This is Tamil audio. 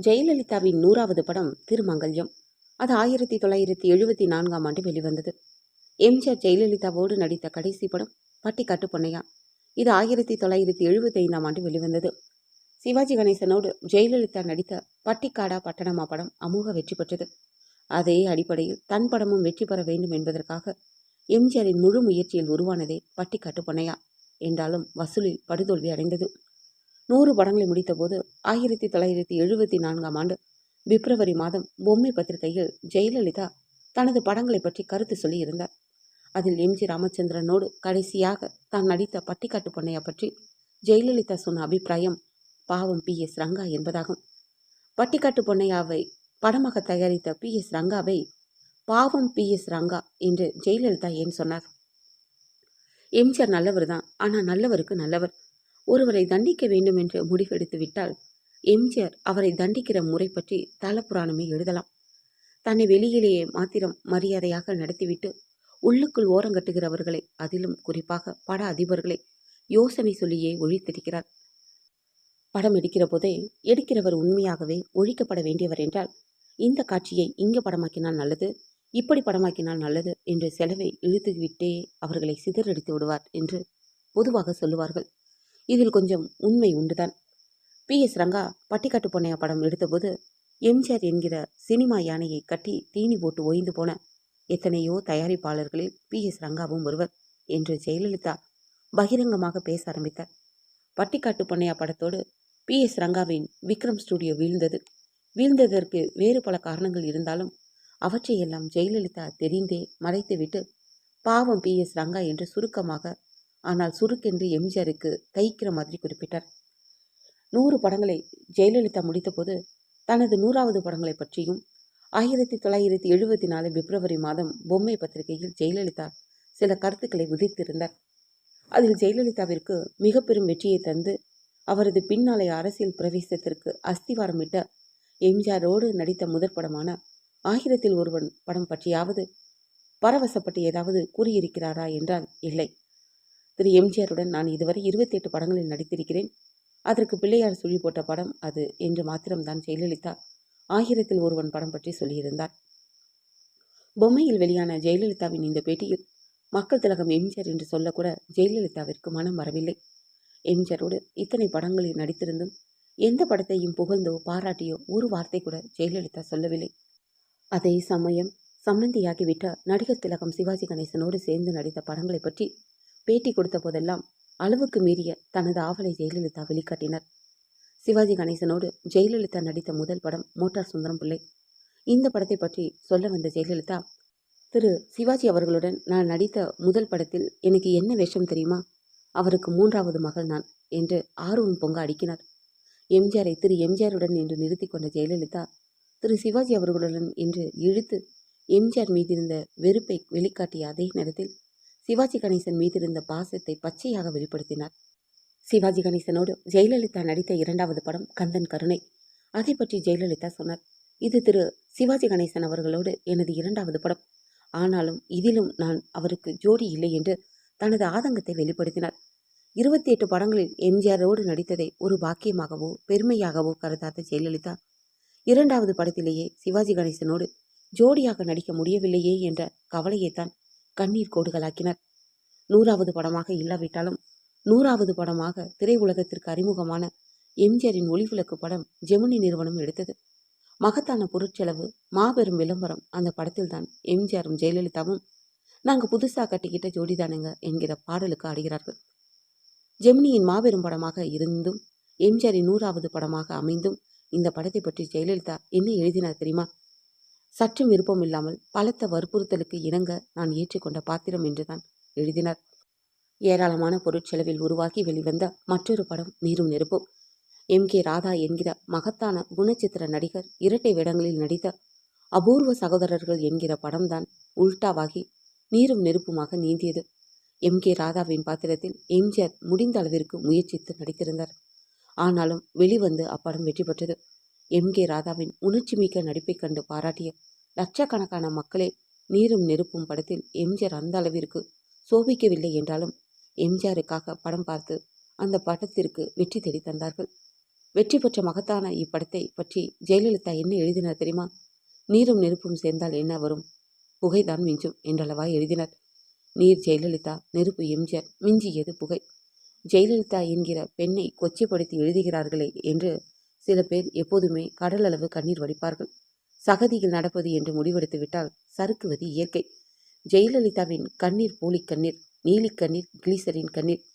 ஜெயலலிதாவின் நூறாவது படம் திருமங்கல்யம். அது ஆயிரத்தி தொள்ளாயிரத்தி எழுபத்தி நான்காம் ஆண்டு வெளிவந்தது. எம்ஜிஆர் ஜெயலலிதாவோடு நடித்த கடைசி படம் பட்டிக்காட்டு பொன்னையா. இது ஆயிரத்தி தொள்ளாயிரத்தி எழுபத்தி ஐந்தாம் ஆண்டு வெளிவந்தது. சிவாஜி கணேசனோடு ஜெயலலிதா நடித்த பட்டிக்காடா பட்டணமா படம் அமோக வெற்றி பெற்றது. அதே அடிப்படையில் தன் படமும் வெற்றி பெற வேண்டும் என்பதற்காக எம்ஜிஆரின் முழு முயற்சியில் உருவானதே பட்டிக்காட்டு பொன்னையா. என்றாலும் வசூலில் படுதோல்வி அடைந்தது. நூறு படங்களை முடித்தபோது ஆயிரத்தி தொள்ளாயிரத்தி எழுபத்தி நான்காம் ஆண்டு பிப்ரவரி மாதம் பொம்மை பத்திரிகையில் ஜெயலலிதா தனது படங்களை பற்றி கருத்து சொல்லியிருந்தார். அதில் எம்ஜி ராமச்சந்திரனோடு கடைசியாக தான் நடித்த பட்டிக்காட்டு பொன்னையா பற்றி ஜெயலலிதா சொன்ன அபிப்பிராயம் பாவம் பி. எஸ். ரங்கா என்பதாகும். பட்டிக்காட்டு பொன்னையாவை படமாக தயாரித்த பி. எஸ். ரங்காவை பாவம் பி. எஸ். ரங்கா என்று ஜெயலலிதா ஏன் சொன்னார்? எம்ஜிஆர் நல்லவர் தான். ஆனால் நல்லவருக்கு நல்லவர். ஒருவரை தண்டிக்க வேண்டும் என்று முடிவெடுத்து விட்டால் எம்ஜிஆர் அவரை தண்டிக்கிற முறை பற்றி தலப்புராணமே எழுதலாம். தன்னை வெளியிலேயே மாத்திரம் மரியாதையாக நடத்திவிட்டு உள்ளுக்குள் ஓரங்கட்டுகிறவர்களை அதிலும் குறிப்பாக பட அதிபர்களை யோசனை சொல்லியே ஒழித்திருக்கிறார். படம் எடுக்கிற போதே எடுக்கிறவர் உண்மையாகவே ஒழிக்கப்பட வேண்டியவர் என்றால் இந்த காட்சியை இங்கு படமாக்கினால் நல்லது இப்படி படமாக்கினால் நல்லது என்று செலவை இழுத்துவிட்டே அவர்களை சிதறடித்து விடுவார் என்று பொதுவாக சொல்லுவார்கள். இதில் கொஞ்சம் உண்மை உண்டுதான். பி. எஸ். ரங்கா பட்டிக்காட்டு பொன்னையா படம் எடுத்தபோது எம்ஜிஆர் என்கிற சினிமா யானையை கட்டி தீனி போட்டு ஓய்ந்து போன எத்தனையோ தயாரிப்பாளர்களில் பி. எஸ். ரங்காவும் ஒருவர் என்று ஜெயலலிதா பகிரங்கமாக பேச ஆரம்பித்தார். பட்டிக்காட்டு பொன்னையா படத்தோடு பி. எஸ். ரங்காவின் விக்ரம் ஸ்டுடியோ வீழ்ந்தது. வீழ்ந்ததற்கு வேறு பல காரணங்கள் இருந்தாலும் அவற்றையெல்லாம் ஜெயலலிதா தெரிந்தே மறைத்துவிட்டு பாவம் பி. எஸ். ரங்கா என்று சுருக்கமாக ஆனால் சுருக்கென்று எம்ஜிஆருக்கு தைக்கிற மாதிரி குறிப்பிட்டார். நூறு படங்களை ஜெயலலிதா முடித்தபோது தனது நூறாவது படங்களை பற்றியும் ஆயிரத்தி தொள்ளாயிரத்தி எழுபத்தி நாலு பிப்ரவரி மாதம் பொம்மை பத்திரிகையில் ஜெயலலிதா சில கருத்துக்களை உதித்திருந்தார் அதில் ஜெயலலிதாவிற்கு மிக பெரும் வெற்றியை தந்து அவரது பின்னாளைய அரசியல் பிரவேசத்திற்கு அஸ்திவாரமிட்ட எம்ஜிஆரோடு நடித்த முதற் படமான ஆயிரத்தில் ஒருவன் படம் பற்றியாவது பரவசப்பட்டு ஏதாவது கூறியிருக்கிறாரா என்றால் இல்லை. திரு எம்ஜிஆருடன் நான் இதுவரை இருபத்தி எட்டு படங்களில் நடித்திருக்கிறேன். அதற்கு பிள்ளையார் சொல்லி போட்ட படம் அது என்று மாத்திரம்தான் ஜெயலலிதா ஆயிரத்தில் ஒருவன் படம் பற்றி சொல்லியிருந்தார். பொம்மையில் வெளியான ஜெயலலிதாவின் இந்த பேட்டியில் மக்கள் திலகம் எம்ஜிஆர் என்று சொல்லக்கூட ஜெயலலிதாவிற்கு மனம் வரவில்லை. எம்ஜிஆரோடு இத்தனை படங்களில் நடித்திருந்தும் எந்த படத்தையும் புகழ்ந்தோ பாராட்டியோ ஒரு வார்த்தை கூட ஜெயலலிதா சொல்லவில்லை. அதே சமயம் சம்மந்தியாகிவிட்ட நடிகர் திலகம் சிவாஜி கணேசனோடு சேர்ந்து நடித்த படங்களை பற்றி பேட்டி கொடுத்த போதெல்லாம் அளவுக்கு மீறிய தனது ஆவலை ஜெயலலிதா வெளிக்காட்டினர். சிவாஜி கணேசனோடு ஜெயலலிதா நடித்த முதல் படம் மோட்டார் சுந்தரம் பிள்ளை இந்த படத்தை பற்றி சொல்ல வந்த ஜெயலலிதா திரு சிவாஜி அவர்களுடன் நான் நடித்த முதல் படத்தில் எனக்கு என்ன வேஷம் தெரியுமா? அவருக்கு மூன்றாவது மகள் நான் என்று ஆர்வம் பொங்க அடிக்கினார். எம்ஜிஆரை திரு எம்ஜிஆருடன் என்று நிறுத்தி கொண்ட ஜெயலலிதா திரு சிவாஜி அவர்களுடன் என்று இழுத்து எம்ஜிஆர் மீதிருந்த வெறுப்பை வெளிக்காட்டிய அதே நேரத்தில் சிவாஜி கணேசன் மீது இருந்த பாசத்தை பச்சையாக வெளிப்படுத்தினார். சிவாஜி கணேசனோடு ஜெயலலிதா நடித்த இரண்டாவது படம் கந்தன் கருணை. அதை பற்றி ஜெயலலிதா சொன்னார். இது திரு சிவாஜி கணேசன் அவர்களோடு எனது இரண்டாவது படம். ஆனாலும் இதிலும் நான் அவருக்கு ஜோடி இல்லை என்று தனது ஆதங்கத்தை வெளிப்படுத்தினார். இருபத்தி எட்டு படங்களில் எம்ஜிஆரோடு நடித்ததை ஒரு பாக்கியமாகவோ பெருமையாகவோ கருதாத ஜெயலலிதா இரண்டாவது படத்திலேயே சிவாஜி கணேசனோடு ஜோடியாக நடிக்க முடியவில்லையே என்ற கவலையைத்தான் கண்ணீர் கோடுகளாக்கினர். நூறாவது படமாக இல்லாவிட்டாலும் நூறாவது படமாக திரையுலகத்திற்கு அறிமுகமான எம்ஜிஆரின் ஒளிவிளக்கு படம் ஜெமினி நிறுவனம் எடுத்தது. மகத்தான பொருட்செலவு மாபெரும் விளம்பரம் அந்த படத்தில் தான் எம்ஜிஆரும் ஜெயலலிதாவும் நாங்கள் புதுசாக கட்டிக்கிட்ட ஜோடிதானுங்க என்கிற பாடலுக்கு ஆடுகிறார்கள். ஜெமினியின் மாபெரும் படமாக இருந்தும் எம்ஜிஆரின் நூறாவது படமாக அமைந்தும் இந்த படத்தை பற்றி ஜெயலலிதா என்ன எழுதினார் தெரியுமா? சற்றும் விருப்பம் இல்லாமல் பலத்த வற்புறுத்தலுக்கு இணங்க நான் ஏற்றுக்கொண்ட பாத்திரம் என்றுதான் எழுதினார். ஏராளமான பொருட்செலவில் உருவாகி வெளிவந்த மற்றொரு படம் நீரும் நெருப்பும். எம். கே. ராதா என்கிற மகத்தான குணச்சித்திர நடிகர் இரட்டை வேடங்களில் நடித்த அபூர்வ சகோதரர்கள் என்கிற படம்தான் உல்டாவாகி நீரும் நெருப்புமாக நீந்தியது. எம். கே. ராதாவின் பாத்திரத்தில் எம்ஜிஆர் முடிந்த அளவிற்கு முயற்சித்து நடித்திருந்தார். ஆனாலும் வெளிவந்து அப்படம் வெற்றி பெற்றது. எம். கே. ராதாவின் உணர்ச்சிமிக்க நடிப்பை கண்டு பாராட்டிய லட்சக்கணக்கான மக்களே நீரும் நெருப்பும் படத்தில் எம்ஜிஆர் அந்த அளவிற்கு சோபிக்கவில்லை என்றாலும் எம்ஜிஆருக்காக படம் பார்த்து அந்த படத்திற்கு வெற்றி தேடி தந்தார்கள். வெற்றி பெற்ற மகத்தான இப்படத்தை பற்றி ஜெயலலிதா என்ன எழுதினார் தெரியுமா? நீரும் நெருப்பும் சேர்ந்தால் என்ன வரும்? புகைதான் மிஞ்சும் என்றளவாய் எழுதினார். நீர் ஜெயலலிதா நெருப்பு எம்ஜிஆர் மிஞ்சியது புகை. ஜெயலலிதா என்கிற பெண்ணை கொச்சைப்படுத்தி எழுதுகிறார்களே என்று சில பேர் எப்போதுமே கடலளவு கண்ணீர் வடிப்பார்கள். சகதியில் நடப்பது என்று முடிவெடுத்து விட்டால் சறுக்குவது இயற்கை. ஜெயலலிதாவின் கண்ணீர் போலி கண்ணீர் நீலிக் கண்ணீர் கிளீசரின் கண்ணீர்